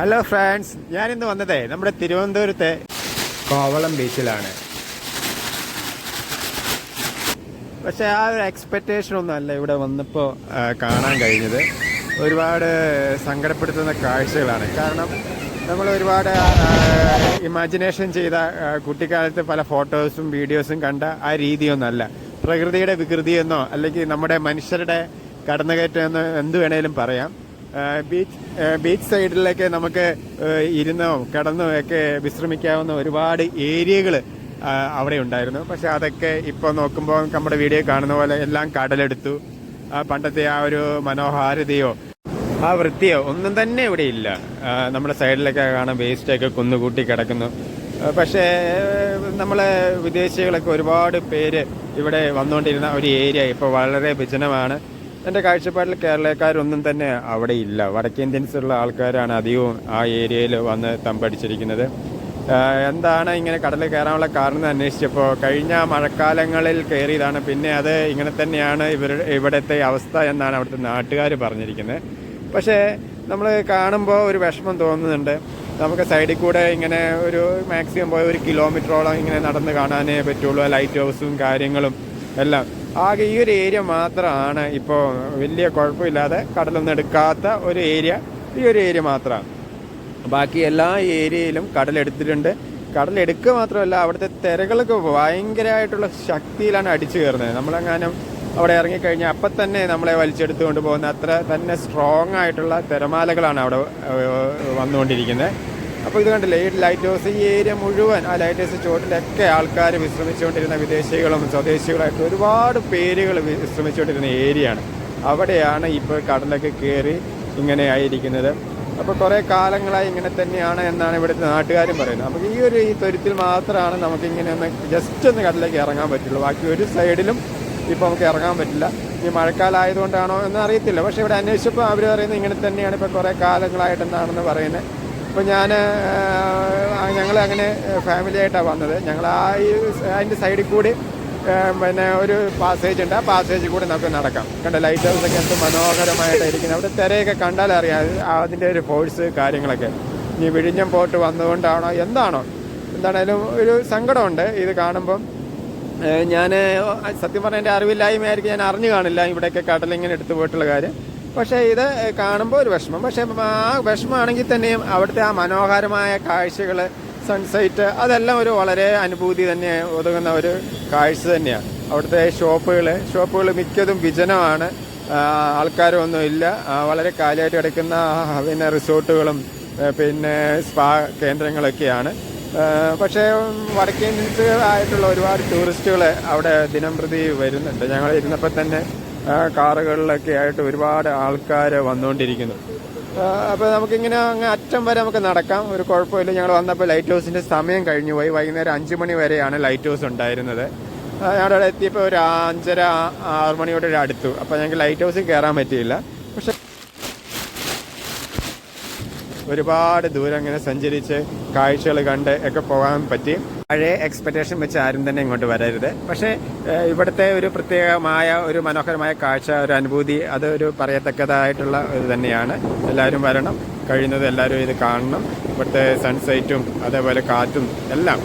Hello friends ഞാൻ ഇന്ന് വന്നത് നമ്മുടെ തിരുവനന്തപുരത്തെ കോവളം ബീച്ചിലാണ്. പക്ഷെ ആ ഒരു എക്സ്പെക്റ്റേഷൻ ഒന്നും അല്ല ഇവിടെ വന്നപ്പോൾ കാണാൻ കഴിഞ്ഞത്. ഒരുപാട് സങ്കടപ്പെടുത്തുന്ന കാഴ്ചകളാണ്. കാരണം നമ്മൾ ഒരുപാട് ഇമാജിനേഷൻ ചെയ്ത കുട്ടിക്കാലത്ത് പല ഫോട്ടോസും വീഡിയോസും കണ്ട ആ രീതിയൊന്നല്ല. പ്രകൃതിയുടെ വികൃതിയെന്നോ അല്ലെങ്കിൽ നമ്മുടെ മനുഷ്യരുടെ കടന്നുകയറ്റം എന്നോ എന്ത് വേണേലും പറയാം. ബീച്ച് ബീച്ച് സൈഡിലൊക്കെ നമുക്ക് ഇരുന്നോ കിടന്നോ ഒക്കെ വിശ്രമിക്കാവുന്ന ഒരുപാട് ഏരിയകൾ അവിടെ ഉണ്ടായിരുന്നു. പക്ഷെ അതൊക്കെ ഇപ്പോൾ നോക്കുമ്പോൾ നമ്മുടെ വീഡിയോ കാണുന്ന പോലെ എല്ലാം കടലെടുത്തു. പണ്ടത്തെ ആ ഒരു മനോഹാരിതയോ ആ വൃത്തിയോ ഒന്നും തന്നെ ഇവിടെ ഇല്ല. നമ്മുടെ സൈഡിലൊക്കെ കാണാം വേസ്റ്റൊക്കെ കുന്നുകൂട്ടി കിടക്കുന്നു. പക്ഷേ നമ്മളെ വിദേശികളൊക്കെ ഒരുപാട് പേര് ഇവിടെ വന്നുകൊണ്ടിരുന്ന ഒരു ഏരിയ ഇപ്പോൾ വളരെ വിജനമാണ്. എന്റെ കാഴ്ചപ്പാടിൽ കേരളക്കാരൊന്നും തന്നെ അവിടെ ഇല്ല. വടക്കേന്ത്യൻസിലുള്ള ആൾക്കാരാണ് അധികവും ആ ഏരിയയിൽ വന്ന് തമ്പടിച്ചിരിക്കുന്നത്. എന്താണ് ഇങ്ങനെ കടലിൽ കയറാനുള്ള കാരണം അന്വേഷിച്ചപ്പോൾ കഴിഞ്ഞ മഴക്കാലങ്ങളിൽ കയറിയതാണ്. പിന്നെ അത് ഇങ്ങനെ തന്നെയാണ് ഇവർ ഇവിടുത്തെ അവസ്ഥ എന്നാണ് അവിടുത്തെ നാട്ടുകാർ പറഞ്ഞിരിക്കുന്നത്. പക്ഷേ നമ്മൾ കാണുമ്പോൾ ഒരു വിഷമം തോന്നുന്നുണ്ട്. നമുക്ക് സൈഡിൽ കൂടെ ഇങ്ങനെ ഒരു മാക്സിമം പോയ ഒരു കിലോമീറ്ററോളം ഇങ്ങനെ നടന്ന് കാണാനേ പറ്റുള്ളൂ. ലൈറ്റ് ഹൗസും കാര്യങ്ങളും എല്ലാം. ആകെ ഈ ഒരു ഏരിയ മാത്രമാണ് ഇപ്പോൾ വലിയ കുഴപ്പമില്ലാതെ കടലൊന്നും എടുക്കാത്ത ഒരു ഏരിയ ഈ ഒരു ഏരിയ മാത്രമാണ് ബാക്കി എല്ലാ ഏരിയയിലും കടലെടുത്തിട്ടുണ്ട് കടലെടുക്കുക മാത്രമല്ല അവിടുത്തെ തിരകളൊക്കെ ഭയങ്കരമായിട്ടുള്ള ശക്തിയിലാണ് അടിച്ചു കയറുന്നത്. നമ്മളെങ്ങാനും അവിടെ ഇറങ്ങിക്കഴിഞ്ഞാൽ അപ്പം തന്നെ നമ്മളെ വലിച്ചെടുത്തുകൊണ്ട് പോകുന്ന അത്ര തന്നെ സ്ട്രോങ് ആയിട്ടുള്ള തിരമാലകളാണ് അവിടെ വന്നുകൊണ്ടിരിക്കുന്നത്. അപ്പോൾ ഇത് കണ്ടില്ലേ ഈ ലൈറ്റ് ഹൗസ് ഈ ഏരിയ മുഴുവൻ ആ ലൈറ്റ് ഹൗസ് ചുവട്ടിലൊക്കെ ആൾക്കാർ വിശ്രമിച്ചുകൊണ്ടിരുന്ന വിദേശികളും സ്വദേശികളായിട്ട് ഒരുപാട് പേരുകൾ വിശ്രമിച്ചുകൊണ്ടിരുന്ന ഏരിയയാണ് അവിടെയാണ് ഇപ്പോൾ കടലൊക്കെ കയറി ഇങ്ങനെ ആയിരിക്കുന്നത്. അപ്പോൾ കുറേ കാലങ്ങളായി ഇങ്ങനെ തന്നെയാണ് എന്നാണ് ഇവിടുത്തെ നാട്ടുകാരും പറയുന്നത്. അപ്പോൾ ഈ ഒരു ഈ തൊരുത്തിൽ മാത്രമാണ് നമുക്ക് ഇങ്ങനെ ഒന്ന് ജസ്റ്റ് ഒന്ന് കടലിലേക്ക് ഇറങ്ങാൻ പറ്റുള്ളൂ. ബാക്കി ഒരു സൈഡിലും ഇപ്പോൾ നമുക്ക് ഇറങ്ങാൻ പറ്റില്ല. ഈ മഴക്കാലമായതുകൊണ്ടാണോ എന്ന് അറിയത്തില്ല. പക്ഷേ ഇവിടെ അന്വേഷിച്ചപ്പോൾ അവർ പറയുന്നത് ഇങ്ങനെ തന്നെയാണ് ഇപ്പോൾ കുറേ കാലങ്ങളായിട്ട് എന്താണെന്ന് പറയുന്നത്. അപ്പോൾ ഞാൻ ഞങ്ങൾ അങ്ങനെ ഫാമിലി ആയിട്ടാണ് വന്നത്. ഞങ്ങൾ ആ അതിന്റെ സൈഡിൽ കൂടി പിന്നെ ഒരു പാസേജ് ഉണ്ട്. ആ പാസേജിൽ കൂടി നമുക്ക് നടക്കാം. കണ്ട ലൈറ്റ് ഹൗസ് ഒക്കെ എന്ത് മനോഹരമായിട്ടായിരിക്കുന്നത് അവിടെ തിരയൊക്കെ കണ്ടാൽ അറിയാം. അത് അതിന്റെ ഒരു ഫോഴ്സ് കാര്യങ്ങളൊക്കെ. ഇനി വിഴിഞ്ഞം പോട്ട് വന്നുകൊണ്ടാണോ എന്താണോ? എന്താണേലും ഒരു സങ്കടമുണ്ട്. ഇത് കാണുമ്പം ഞാൻ സത്യം പറഞ്ഞാൽ എന്റെ അറിവില്ലായ്മയായിരിക്കും. ഞാൻ അറിഞ്ഞു കാണില്ല. ഇവിടെയൊക്കെ കടലിങ്ങനെ എടുത്തു പോയിട്ടുള്ള കാര്യം. പക്ഷേ ഇത് കാണുമ്പോൾ ഒരു വിഷമം. പക്ഷേ ആ വിഷമമാണെങ്കിൽ തന്നെയും അവിടുത്തെ ആ മനോഹരമായ കാഴ്ചകൾ സൺസെറ്റ് അതെല്ലാം ഒരു വളരെ അനുഭൂതി തന്നെ ഒതുങ്ങുന്ന ഒരു കാഴ്ച തന്നെയാണ്. അവിടുത്തെ ഷോപ്പുകൾ ഷോപ്പുകൾ മിക്കതും വിജനമാണ്. ആ, ആൾക്കാരൊന്നും ഇല്ല. വളരെ കാലിയായിട്ട് കിടക്കുന്ന പിന്നെ റിസോർട്ടുകളും പിന്നെ സ്പാ കേന്ദ്രങ്ങളൊക്കെയാണ്. പക്ഷേ പക്ഷേ വടക്കേന്ത്യൻസ് ആയിട്ടുള്ള ഒരുപാട് ടൂറിസ്റ്റുകൾ അവിടെ ദിനം പ്രതി വരുന്നുണ്ട്. ഞങ്ങൾ ഇരുന്നപ്പോൾ തന്നെ കാറുകളിലൊക്കെ ആയിട്ട് ഒരുപാട് ആൾക്കാർ വന്നുകൊണ്ടിരിക്കുന്നു. അപ്പോൾ നമുക്കിങ്ങനെ അങ്ങ് അറ്റം വരെ നമുക്ക് നടക്കാം. ഒരു കുഴപ്പമില്ല. ഞങ്ങൾ വന്നപ്പോൾ ലൈറ്റ് ഹൗസിന്റെ സമയം കഴിഞ്ഞു പോയി. വൈകുന്നേരം അഞ്ച് മണി വരെയാണ് ലൈറ്റ് ഹൗസ് ഉണ്ടായിരുന്നത്. ഞങ്ങളവിടെ അവിടെ എത്തിയപ്പോൾ ഒരു അഞ്ചര ആറ് മണിയോടെ അടുത്തു. അപ്പോൾ ഞങ്ങൾക്ക് ലൈറ്റ് ഹൗസിൽ കയറാൻ പറ്റിയില്ല. പക്ഷെ ഒരുപാട് ദൂരം ഇങ്ങനെ സഞ്ചരിച്ച് കാഴ്ചകൾ കണ്ട് ഒക്കെ പോകാൻ പറ്റി. പഴയ എക്സ്പെക്ടേഷൻ വെച്ച് ആരും തന്നെ ഇങ്ങോട്ട് വരരുത്. പക്ഷേ ഇവിടുത്തെ ഒരു പ്രത്യേകമായ ഒരു മനോഹരമായ കാഴ്ച ഒരു അനുഭൂതി അത് ഒരു പറയത്തക്കതായിട്ടുള്ള ഇത് തന്നെയാണ്. എല്ലാവരും വരണം. കഴിയുന്നത് എല്ലാവരും ഇത് കാണണം. ഇവിടുത്തെ സൺസെറ്റും അതേപോലെ കാറ്റും എല്ലാം